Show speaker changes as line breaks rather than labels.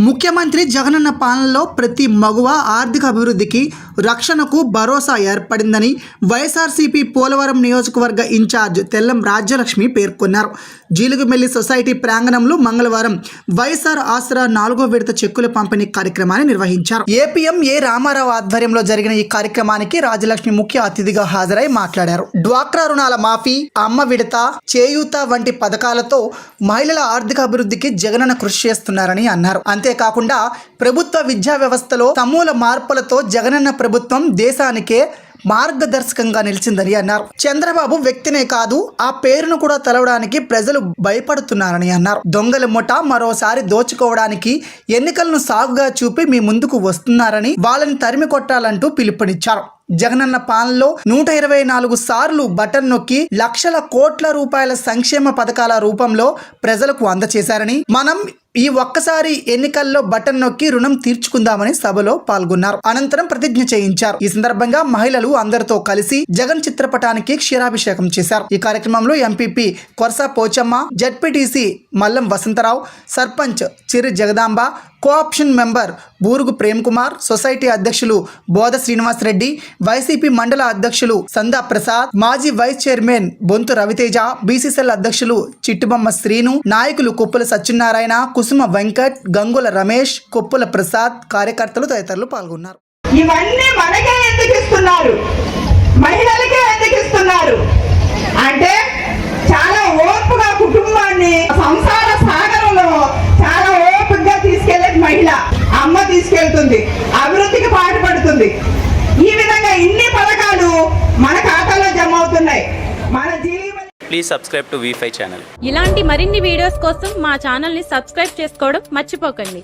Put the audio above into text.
ముఖ్యమంత్రి జగనన్న పాలనలో ప్రతి మగువ ఆర్థిక అభివృద్ధికి రక్షణకు భరోసా ఏర్పడిందని వైఎస్ఆర్సీపీ పోలవరం నియోజకవర్గ ఇన్ఛార్జ్ తెల్లం రాజ్యలక్ష్మి పేర్కొన్నారు. జీలుగుమెల్లి సొసైటీ ప్రాంగణంలో మంగళవారం వైఎస్ఆర్ ఆసరా నాలుగో విడత చెక్కుల పంపిణీ కార్యక్రమాన్ని నిర్వహించారు. ఏపీఎం ఏ రామారావు ఆధ్వర్యంలో జరిగిన ఈ కార్యక్రమానికి రాజ్యలక్ష్మి ముఖ్య అతిథిగా హాజరై మాట్లాడారు. డ్వాక్రా రుణాల మాఫీ అమ్మ విడత చేయూత వంటి పథకాలతో మహిళల ఆర్థిక అభివృద్ధికి జగనన్న కృషి చేస్తున్నారని అన్నారు. అంతేకాకుండా ప్రభుత్వ విద్యా వ్యవస్థలో సమూల మార్పులతో జగనన్న ప్రభుత్వం దేశానికే మార్గదర్శకంగా నిలిచిందని అన్నారు. చంద్రబాబు వ్యక్తినే కాదు ఆ పేరును కూడా తెలవడానికి ప్రజలు భయపడుతున్నారని అన్నారు. దొంగల ముఠ మరోసారి దోచుకోవడానికి ఎన్నికలను సాగుగా చూపి మీ ముందుకు వస్తున్నారని వాళ్ళని తరిమి కొట్టాలంటూ పిలుపునిచ్చారు. జగనన్న పాలనలో నూట ఇరవై నాలుగు సార్లు బటన్ నొక్కి లక్షల కోట్ల రూపాయల సంక్షేమ పథకాల రూపంలో ప్రజలకు అందచేశారని మనం ఈ ఒక్కసారి ఎన్నికల్లో బటన్ నొక్కి రుణం తీర్చుకుందామని సభలో పాల్గొన్నారు. అనంతరం ప్రతిజ్ఞ చేయించారు. ఈ సందర్భంగా మహిళలు అందరితో కలిసి జగన్ చిత్రపటానికి క్షీరాభిషేకం చేశారు. ఈ కార్యక్రమంలో MPP Korasa Pochamma ZPTC Mallam Vasantharao sarpanch Chiru Jagadamba cooption member Burugu Prem Kumar society అధ్యక్షులు బోధ శ్రీనివాస్ రెడ్డి వైసీపీ మండల అధ్యక్షులు సందా ప్రసాద్ మాజీ vice chairman Bontu Raviteja BCCL అధ్యక్షులు చిట్టుబొమ్మ శ్రీను నాయకులు కుప్పల సత్యనారాయణ కుసుమ వెంకట్ గంగుల రమేష్ కుప్పల ప్రసాద్ కార్యకర్తలు తదితరులు పాల్గొన్నారు.
ఇవన్నీ మనకే ఎందుకు ఇస్తున్నారు? అమ్మ తీసుకెళ్తుంది అభివృద్ధికి పాటుపడుతుంది ఈ విధంగా ఇన్ని పథకాలు మన ఖాతాలో జమ అవుతున్నాయి. మన జీవన
please subscribe to V five channel
ఇలాంటి మరిన్ని వీడియోస్ కోసం మా ఛానల్ని సబ్స్క్రైబ్ చేసుకోవడం మర్చిపోకండి.